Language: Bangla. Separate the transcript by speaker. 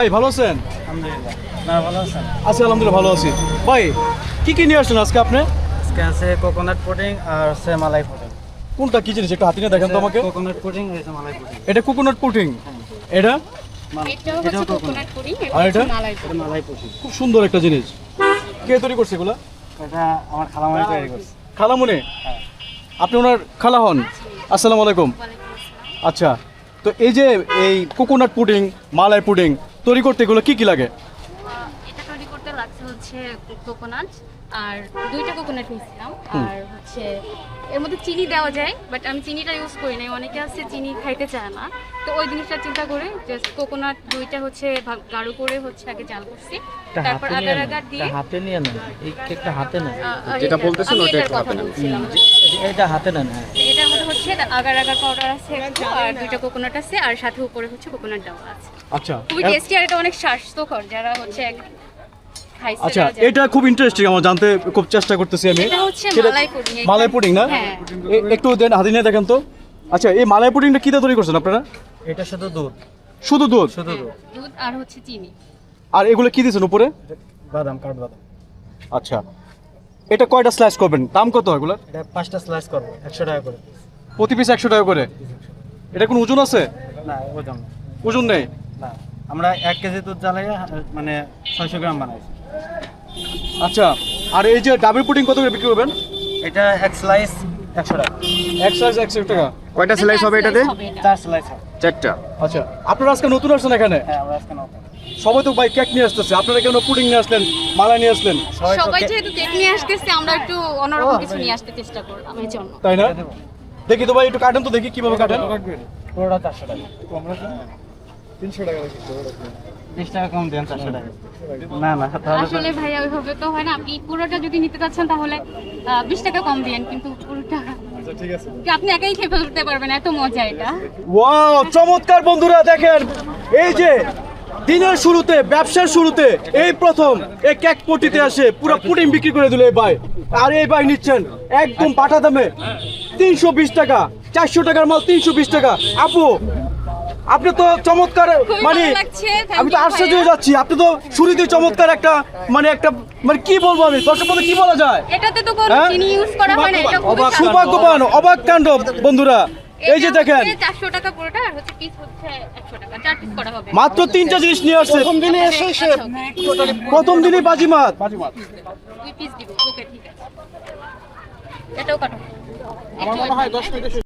Speaker 1: ভাই ভালো আছেন?
Speaker 2: আলহামদুলিল্লাহ। না ভালো আছেন?
Speaker 1: আছি আলহামদুলিল্লাহ ভালো আছি। ভাই কি কি নিয়ে আসছেন আজকে আপনি?
Speaker 2: আজকে আছে কোকোনাট পুডিং আর হচ্ছে মালাই পুডিং
Speaker 1: কোনটা? কি জিনিস? একটু হাতে নিয়ে দেখেন তো আমাকে।
Speaker 2: কোকোনাট পুডিং হচ্ছে মালাই পুডিং
Speaker 1: এটা কোকোনাট পুটিং এটা?
Speaker 3: এটা হচ্ছে কোকোনাট পুডিং
Speaker 1: আর এটা?
Speaker 3: মালাই
Speaker 2: এটা মালাই পুডিং
Speaker 1: খুব সুন্দর একটা জিনিস। কে তৈরি করছে এগুলা?
Speaker 2: এটা আমার খালামাই তৈরি করছে।
Speaker 1: খালামুনি? আপনি ওনার খালা হন? আসসালামু আলাইকুম। আচ্ছা তো এই যে এই কোকোনাট পুডিং মালাই পুডিং তৈরি করতে এগুলো কি কি লাগে?
Speaker 3: এটা তৈরি করতে লাগছে হচ্ছে কোকোনাট আর দুইটা কোকোনাট নিয়েছিলাম আর হচ্ছে এর মধ্যে চিনি দেওয়া যায় বাট আমি চিনিটা ইউজ করি নাই অনেকে আছে চিনি খাইতে চায় না। তো ওই জিনিসটা চিন্তা করে জাস্ট কোকোনাট দুইটা হচ্ছে গাঢ় করে হচ্ছে আগে জাল করছি তারপর আগার আগার দিয়ে
Speaker 2: হাতে নিয়ে নেন এই কেকটা হাতে নেন।
Speaker 3: আর এটা- আমি এটার কথা বলছিলাম।
Speaker 2: এটা হাতে নেন হ্যাঁ।
Speaker 3: মধ্যে হচ্ছে আগার আগার পাউডার আছে আর দুইটা কোকোনাট আছে আর সাথে উপরে হচ্ছে কোকোনাট দেওয়া আছে।
Speaker 1: আচ্ছা
Speaker 3: খুবই টেস্টি আর এটা অনেক স্বাস্থ্যকর যারা হচ্ছে
Speaker 1: আচ্ছা এটা খুব ইন্টারেস্টিং আমার জানতে খুব চেষ্টা করতেছি আমি।
Speaker 3: এটা হচ্ছে
Speaker 1: সেটা-
Speaker 3: মালাই পুডিং
Speaker 1: না?
Speaker 3: হ্যাঁ।
Speaker 1: এ- একটু দেন হাতে নিয়ে দেখেন তো। আচ্ছা এই মালাই পুডিংটা কি তৈরি করছেন আপনারা?
Speaker 2: এটা শুধু দুধ।
Speaker 1: শুধু দুধ?
Speaker 2: শুধু দুধ।
Speaker 3: দুধ আর হচ্ছে চিনি।
Speaker 1: আর এগুলো কি দিয়েছেন উপরে?
Speaker 2: বাদাম কাঠ বাদাম
Speaker 1: আচ্ছা এটা কয়টা স্লাইস করবেন? দাম কত এগুলো
Speaker 2: এটা পাঁচটা স্লাইস করব একশো টাকা করে।
Speaker 1: প্রতি পিস একশো টাকা করে। এটা কোনো ওজন আছে?
Speaker 2: না ওজন।
Speaker 1: ওজন নেই?
Speaker 2: আমরা এক কেজি দুধ জ্বালাইয়া মানে ছয়শো গ্রাম বানাইছি।
Speaker 1: আচ্ছা আর এই যে ডাবল পুডিং কত করে বিক্রি করবেন?
Speaker 2: এটা এক স্লাইস একশো টাকা।
Speaker 1: এক স্লাইস একশো টাকা।
Speaker 4: কয়টা সেলাই হবে এটাতে?
Speaker 2: চার স্লাইস হবে।
Speaker 4: চারটা।
Speaker 1: আচ্ছা আপনারা আজকে নতুন আসছেন এখানে?
Speaker 2: হ্যাঁ আমরা আজকে নতুন।
Speaker 1: সবাই তো ভাই কেক নিয়ে আসতেছে। আপনারা কেন পুডিং নিয়ে আসলেন মালা নিয়ে আসলেন?
Speaker 2: সবাই তো
Speaker 3: যেহেতু কেক নিয়ে আসতেছে আমরা একটু অন্যরকম কিছু নিয়ে আসতে চেষ্টা করলাম এই জন্য।
Speaker 1: তাই না? দেখি তো ভাই একটু কাটেন তো দেখি কীভাবে কাটেন।
Speaker 2: পুরোটা চারশো টাকা। বিশ টাকা কম দেন চারশো টাকা। না না
Speaker 3: আসলে ভাইয়া ওইভাবে তো হয় না। আপনি পুরোটা যদি নিতে চাচ্ছেন তাহলে বিশ টাকা কম দিয়েন কিন্তু পুরোটা আপনি একাই খেয়ে ফেলতে পারবেন? এত মজা এটা।
Speaker 1: ওয়াও চমৎকার বন্ধুরা দেখেন। এই যে দিনের শুরুতে ব্যবসার শুরুতে এই প্রথম এই কেক পটিতে আসে পুরো পুডিং বিক্রি করে দিল এই ভাই। আর এই ভাই নিচ্ছেন একদম পাঠা দামে তিনশো বিশ টাকা চারশো টাকার মাল তিনশো বিশ টাকা। আপু আপনি তো চমৎকার মানে আমি তো আশ্চর্য হয়ে যাচ্ছি। আপনি তো শুরুতে চমৎকার একটা মানে একটা মানে কি বলব আমি দর্শক বলতে কি বলা যায়?
Speaker 3: এটাতে তো কোনো
Speaker 1: হ্যাঁ?
Speaker 3: চিনি ইউজ করা হয় না এটা।
Speaker 1: সৌভাগ্যবান অবাক কাণ্ড বন্ধুরা। এই যে দেখেন।
Speaker 3: চারশো টাকা পুরোটা আর হচ্ছে পিস হচ্ছে একশো টাকা চার পিস করা হবে।
Speaker 1: মাত্র তিনটা জিনিস নিয়ে আসছে। প্রথম দিনে
Speaker 3: এসে সে
Speaker 1: প্রথম দিনই বাজিমাত।
Speaker 3: দুই পিস দিব ওকে ঠিক আছে। এটাও কাটো। আমার মনে হয় দশ মিনিট